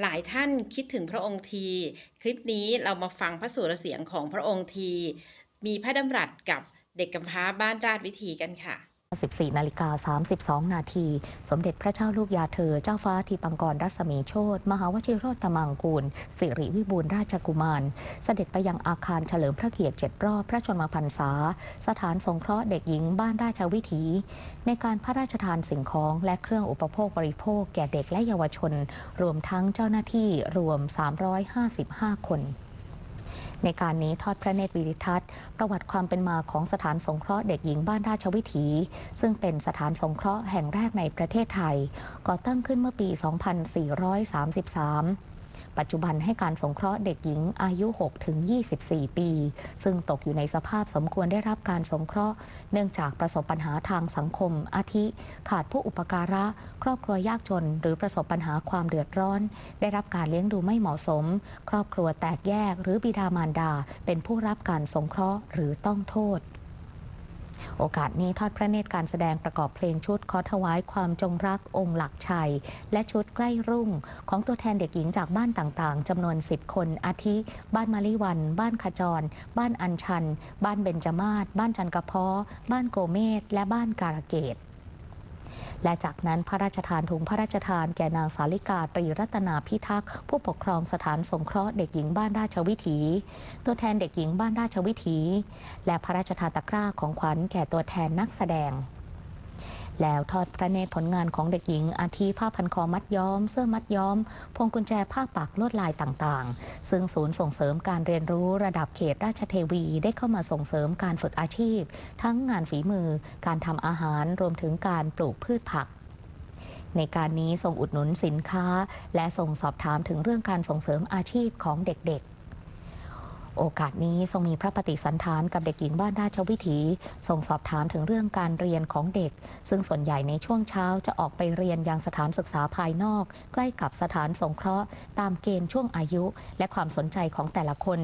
หลายท่านคิดถึงพระองค์ที คลิปนี้เรามาฟังพระสุรเสียงของพระองค์ที มีพระดำรัสกับเด็กกำพร้าบ้านราชวิถีกันค่ะ 14นาฬิกา32 นาที สมเด็จพระเจ้าลูกยาเธอ เจ้าฟ้าทีปังกรรัศมีโชตมหาวชิโรตมังกูล สิริวิบูลราชกุมาร เสด็จไปยังอาคารเฉลิมพระเกียรติเจ็ดรอบพระชนมพรรษา สถานสงเคราะห์เด็กหญิงบ้านราชวิถี ในการพระราชทานสิ่งของและเครื่องอุปโภคบริโภคแก่เด็กและเยาวชน รวมทั้งเจ้าหน้าที่รวม 355 คน ในการนี้ทอดพระเนตรวิริทัศน์ ประวัติความเป็นมาของสถานสงเคราะห์เด็กหญิงบ้านราชวิถี ซึ่งเป็นสถานสงเคราะห์แห่งแรกในประเทศไทย ก่อตั้งขึ้นเมื่อปี 2433 ปัจจุบันให้การสงเคราะห์เด็กหญิงอายุ 6 ถึง 24 ปี ซึ่งตกอยู่ในสภาพสมควรได้รับการสงเคราะห์ เนื่องจากประสบปัญหาทางสังคม อาทิ ขาดผู้อุปการะ ครอบครัวยากจน หรือประสบปัญหาความเดือดร้อน ได้รับการเลี้ยงดูไม่เหมาะสม ครอบครัวแตกแยก หรือบิดามารดา เป็นผู้รับการสงเคราะห์หรือต้องโทษ โอกาสนี้ทอดพระเนตรการแสดงประกอบเพลงชุดขอถวายความจงรักองค์หลักชัย และชุดใกล้รุ่ง ของตัวแทนเด็กหญิงจากบ้านต่างๆจำนวน 10 คน อาทิ บ้านมาลิวัน บ้านขจร บ้านอัญชัน บ้านเบญจมาศบ้านจันกระเพาะบ้านโกเมศและบ้านการะเกด และจากนั้นพระราชทานถุงพระราชทานแก่นางสาลิกาตรีรัตนาพิทักษ์ผู้ปกครองสถานสงเคราะห์เด็กหญิงบ้านราชวิถี ตัวแทนเด็กหญิงบ้านราชวิถี และพระราชทานตะกร้าของขวัญแก่ตัวแทนนักแสดง แล้วทอดพระเนตรผลงานของเด็กหญิง อาทิผ้าพันคอมัดย้อม เสื้อมัดย้อม พวงกุญแจผ้าปักลวดลายต่างๆ ซึ่งศูนย์ส่งเสริมการเรียนรู้ระดับเขตราชเทวีได้เข้ามาส่งเสริมการฝึกอาชีพ ทั้งงานฝีมือ การทำอาหารรวมถึงการปลูกพืชผักในการนี้ส่งอุดหนุนสินค้า และส่งสอบถามถึงเรื่องการส่งเสริมอาชีพของเด็กๆ โอกาสนี้ทรงมีพระปฏิสันถานกับเด็กหญิงบ้านราชวิถี ทรงสอบถามถึงเรื่องการเรียนของเด็ก ซึ่งส่วนใหญ่ในช่วงเช้าจะออกไปเรียนยังสถานศึกษาภายนอก ใกล้กับสถานสงเคราะห์ ตามเกณฑ์ช่วงอายุ และความสนใจของแต่ละคน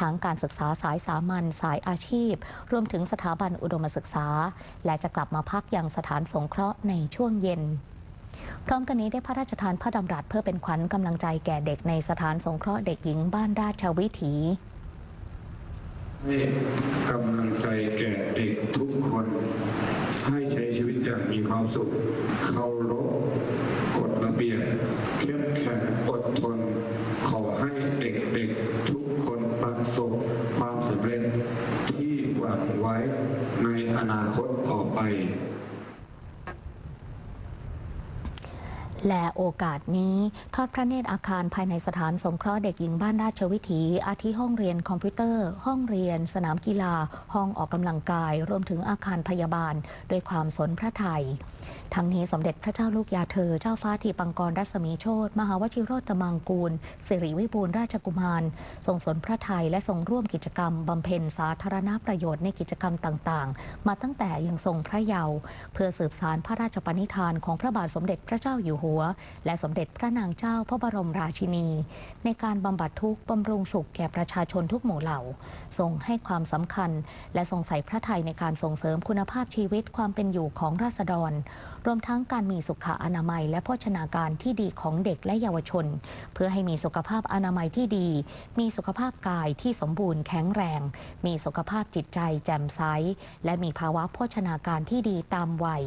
ทั้งการศึกษาสายสามัญสายอาชีพ รวมถึงสถาบันอุดมศึกษา และจะกลับมาพักยังสถานสงเคราะห์ในช่วงเย็นพร้อมกันนี้ได้พระราชทานพระดำรัสเพื่อเป็นขวัญกำลังใจแก่เด็กในสถานสงเคราะห์เด็กหญิงบ้านราชวิถี ให้กำลังใจแก่เด็กทุกคน ให้ใช้ชีวิตอย่างมีความสุข เคารพกฎระเบียบเข้มแข็งอดทน ขอให้เด็กๆทุกคนประสบความสำเร็จที่หวังไว้ในอนาคตต่อไป และโอกาสนี้ทอดพระเนตรอาคารภายในสถานสงเคราะห์เด็กหญิงบ้านราชวิถี อาทิห้องเรียนคอมพิวเตอร์ ห้องเรียน สนามกีฬา ห้องออกกำลังกาย รวมถึงอาคารพยาบาล ด้วยความสนพระไทย ทั้งนี้สมเด็จพระเจ้าลูกยาเธอ เจ้าฟ้าทีปังกรรัศมีโชตมหาวชิโรตมังกูลสิริวิบูลราชกุมาร ทรงสนพระไทยและทรงร่วมกิจกรรมบำเพ็ญสาธารณประโยชน์ในกิจกรรมต่างๆ มาตั้งแต่ยังทรงพระเยาว์เพื่อสืบสารพระราชปณิธานของพระบาทสมเด็จพระเจ้าอยู่หัว และสมเด็จพระนางเจ้าพระบรมราชินี ในการบำบัดทุกข์บำรุงสุขแก่ประชาชนทุกหมู่เหล่า ทรงให้ความสำคัญ และทรงใส่พระไทยในการส่งเสริมคุณภาพชีวิตความเป็นอยู่ของราษฎรรวมทั้งการมีสุขอนามัย และโภชนาการที่ดีของเด็กและเยาวชน เพื่อให้มีสุขภาพอนามัยที่ดี มีสุขภาพกายที่สมบูรณ์แข็งแรง มีสุขภาพจิตใจแจ่มใส และมีภาวะโภชนาการที่ดีตามวัย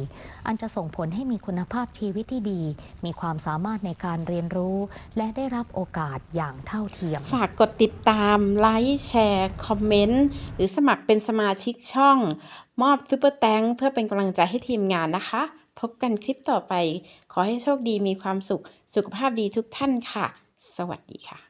อันจะส่งผลให้มีคุณภาพชีวิตที่ดี มีความสามารถในการเรียนรู้ และได้รับโอกาสอย่างเท่าเทียม ฝากกดติดตาม ไลค์ แชร์ คอมเมนต์ หรือสมัครเป็นสมาชิกช่อง มอบซุปเปอร์แตงเพื่อเป็นกำลังใจให้ทีมงานนะคะ พบกันคลิปต่อไป ขอให้โชคดีมีความสุข สุขภาพดีทุกท่านค่ะ สวัสดีค่ะ